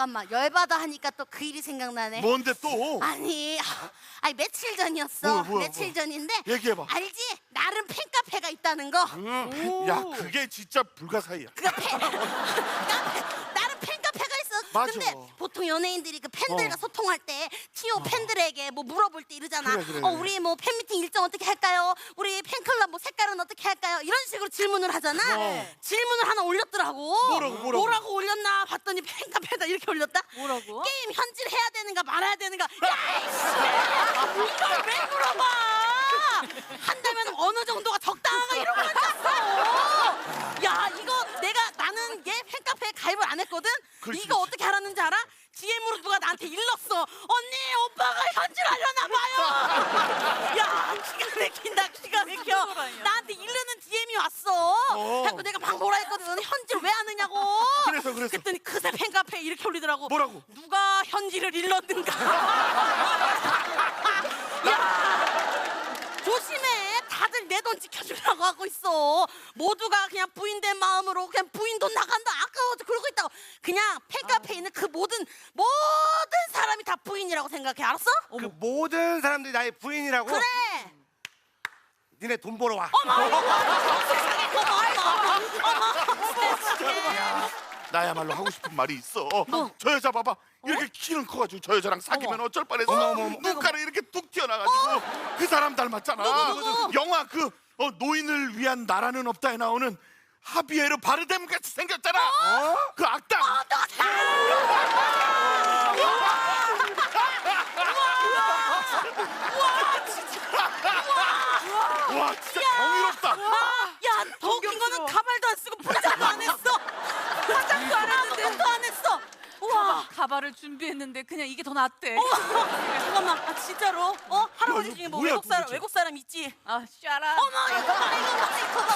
잠깐만 열받아 하니까 또 그 일이 생각나네. 뭔데 또? 아니, 아니 며칠 전이었어. 뭐야, 뭐야, 며칠 뭐야. 전인데 얘기해봐. 알지? 나름 팬카페가 있다는 거. 응. 야 그게 진짜 불가사의야. 그니까 팬, 카페, 나름 팬카페가 있어. 맞아. 근데 보통 연예인들이 그 팬들과 어. 소통할 때 티오 팬들에게 뭐 물어볼 때 이러잖아. 그래, 그래, 어, 그래. 우리 뭐 팬미팅 일정 어떻게 할까요? 우리 팬클럽 뭐 색깔은 어떻게 할까요? 이런 식으로 질문을 하잖아. 어. 질문을 하나 올렸더라고. 뭐라고? 올렸나 봤더니 팬카페에다 이렇게 올렸다. 뭐라고? 게임 현질 해야 되는가 말아야 되는가? 야, 이씨! 이걸 왜 물어봐? 한다면 어느 정도가 적당한가 이런 걸 짰어. 야, 이거 내가 나는 얘 팬카페에 가입을 안 했거든. 그렇지, 이거 그렇지. 어떻게 하라는지 알아? DM으로 누가 나한테 일렀어. 언니, 오빠가 현질 하려나 봐요. 야, 기가 막힌다, 기가 막혀. 나한테 이르는 DM이 왔어. 어. 그래서 내가 막 뭐라 했거든. 너는 현질 왜 하느냐고. 그래서. 그랬더니 그새 팬카페에 이렇게 올리더라고. 뭐라고? 누가 현질을 일렀는가? 야, 조심해. 다들 내 돈 지켜주려고 하고 있어. 모두가 그냥 부인된 마음으로 그냥 부인 돈 나간다. 아까워도 그러고 있다고. 그냥 팬카페에 있는 그 모든 모든 사람이 다 부인이라고 생각해. 알았어? 그 모든 사람들이 나의 부인이라고? 그래. 니네 돈 벌어 와. 세상에 고마워. 어머, 세상에. 나야말로 하고 싶은 말이 있어. 뭐? 저 여자 봐봐. 이렇게 키는 커가지고 저 여자랑 사귀면 어쩔. 어머, 어머, 어머. 눈가를 이렇게 뚝 튀어나가지고 그 사람 닮았잖아. 누구, 누구? 영화 그 어, 노인을 위한 나라는 없다에 나오는 하비에르 바르뎀 같이 생겼잖아. 그 악당. 와 진짜 경이롭다. 야, 더 웃긴 거는 존경스러워. 가발도 안 쓰고 포장도 안 했어. 포장도 안 했는데 아무것도 안 했어. 우와. 가발을 준비했는데 그냥 이게 더 낫대. 잠깐만, 아, 진짜로? 어? 할아버지 이거 중에 뭐 뭐야, 외국 사람 도대체? 외국 사람 있지? 아, 샤라. 어머, 이거 봐.